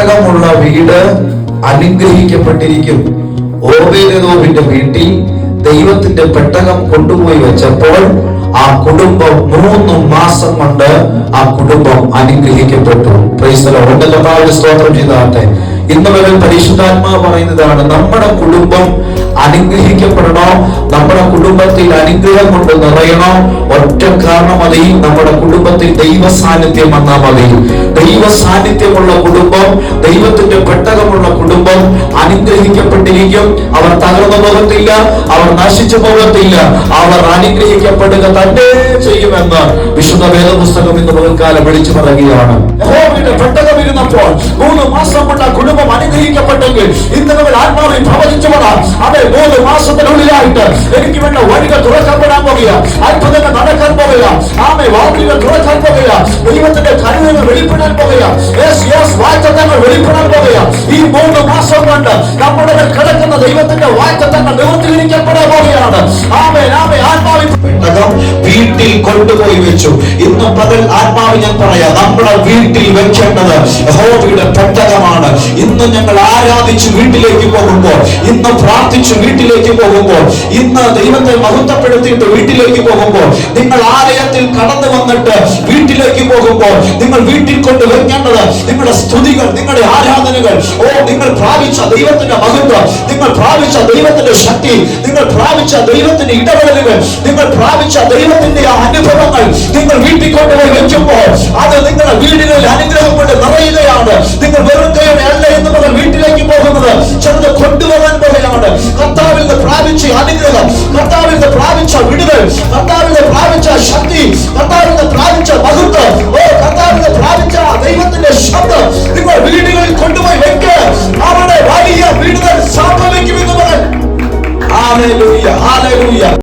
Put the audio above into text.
പെട്ടകമുള്ള വീട് അനുഗ്രഹിക്കപ്പെട്ടിരിക്കും. ഓബേദോവിന്റെ വീട്ടിൽ ദൈവത്തിന്റെ പെട്ടകം കൊണ്ടുപോയി വെച്ചപ്പോൾ ആ കുടുംബം മൂന്ന് മാസം കൊണ്ട് ആ കുടുംബം അനുഗ്രഹിക്കപ്പെട്ടു. സ്തോത്രം ചെയ്താട്ടെ. ഇന്ന് വരെ പരിശുദ്ധാത്മാ പറയുന്നതാണ് നമ്മുടെ കുടുംബം അനുഗ്രഹിക്കപ്പെടണോ? നമ്മുടെ കുടുംബത്തിൽ അനുഗ്രഹം കൊണ്ട് നിറയണോ? ഒറ്റ കാരണം മതി നമ്മുടെ കുടുംബത്തിൽ ദൈവ സാന്നിധ്യം വന്നാൽ മതി. ദൈവ സാന്നിധ്യമുള്ള കുടുംബം ദൈവത്തിന്റെ പെട്ടകമുള്ള കുടുംബം അനുഗ്രഹിക്കപ്പെട്ടിരിക്കും. അവർ തകർന്നു പോകത്തില്ല അവർ നശിച്ചു പോകത്തില്ല. അവർ അനുഗ്രഹിക്കപ്പെടുക തന്നെ ചെയ്യുമെന്ന് വിശുദ്ധ വേദപുസ്തകം ഇന്ന് പകൽക്കാലം വിളിച്ചു പറയുകയാണ്. ഇരുന്നപ്പോൾ മൂന്ന് മാസം കുടുംബം അനുഗ്രഹിക്കപ്പെട്ടെങ്കിൽ ഇന്ന് നമ്മൾ ആത്മാവിൽ പ്രവചിച്ചവരാ. അതെ മൂന്ന് മാസത്തിനുള്ളിലായിട്ട് എനിക്ക് വേണ്ട വഴികൾ തുറക്കപ്പെടാൻ പോകുക അത്ഭുതങ്ങൾ നടക്കാൻ പോകുക ആമെ വാക്കുകൾ തുറക്കാൻ പോകുക ദൈവത്തിന്റെ വെളിപ്പെടാൻ ഈ മൂന്ന് മാസം കൊണ്ട് നമ്മുടെ കിടക്കുന്ന ദൈവത്തിന്റെ വായ്ത്തങ്ങൾ നിവർത്തീകരിക്കപ്പെടാൻ പോവുകയാണ് ആമേ ആമേ ആത്മാവിൽ പെട്ടകം വീട്ടിൽ കൊണ്ടുപോയി വെച്ചു. ഇന്ന് പകൽ ആത്മാവ് ഞാൻ പറയാം നമ്മുടെ വീട്ടിൽ വെക്കേണ്ടത് ഹോബിയുടെ പെട്ടകമാണ് ഇന്ന് ഞങ്ങൾ ആരാധിച്ച് വീട്ടിലേക്ക് പോകുമ്പോൾ ഇന്ന് പ്രാർത്ഥിച്ച് വീട്ടിലേക്ക് പോകുമ്പോൾ ഇന്ന് ദൈവത്തെ മഹത്വപ്പെടുത്തിയിട്ട് വീട്ടിലേക്ക് പോകുമ്പോൾ നിങ്ങൾ ആലയത്തിൽ കടന്നു വന്നിട്ട് വീട്ടിലേക്ക് പോകുമ്പോൾ നിങ്ങൾ വീട്ടിൽ കൊണ്ട് വെക്കേണ്ടത് നിങ്ങളുടെ സ്തുതികൾ നിങ്ങളുടെ ആരാധനകൾ. ഓ നിങ്ങൾ പ്രാപിച്ച ദൈവത്തിന്റെ മഹത്വം നിങ്ങൾ പ്രാപിച്ച ദൈവത്തിന്റെ ശക്തി നിങ്ങൾ പ്രാപിച്ച ദൈവത്തിന്റെ ഇടപെടലുകൾ നിങ്ങൾ പ്രാപിച്ച ദൈവത്തിന്റെ ആ അനുഭവങ്ങൾ നിങ്ങൾ വീട്ടിൽ കൊണ്ടുപോയി വെക്കുമ്പോൾ അത് നിങ്ങളുടെ വീടുകളിൽ അനുഗ്രഹം കൊണ്ട് നിറയുകയാണ്. നിങ്ങൾ വെറും കൈയുടെ അല്ല എന്ന് പറഞ്ഞ വീട്ടിലേക്ക് പോകുന്നത് ചിലത് കൊണ്ടുപോകാൻ പോലെയാണ്. കർത്താവിൽ നിന്ന് പ്രാപിച്ച അനുഗ്രഹം കർത്താവിൽ നിന്ന് പ്രാപിച്ച വിടുതൽ കർത്താവിൽ നിന്ന് പ്രാപിച്ച ശക്തി കർത്താവിൽ നിന്ന് പ്രാപിച്ച മഹത്വം. ഓ കർത്താവിൽ നിന്ന് പ്രാപിച്ച ദൈവത്തിന്റെ ശബ്ദം നിങ്ങൾ വീടുകളിൽ കൊണ്ടുപോയി വെക്ക്. അവിടെ വലിയ വിടുതൽ സംഭവിക്കുമെന്ന് പറഞ്ഞു. Hallelujah, hallelujah.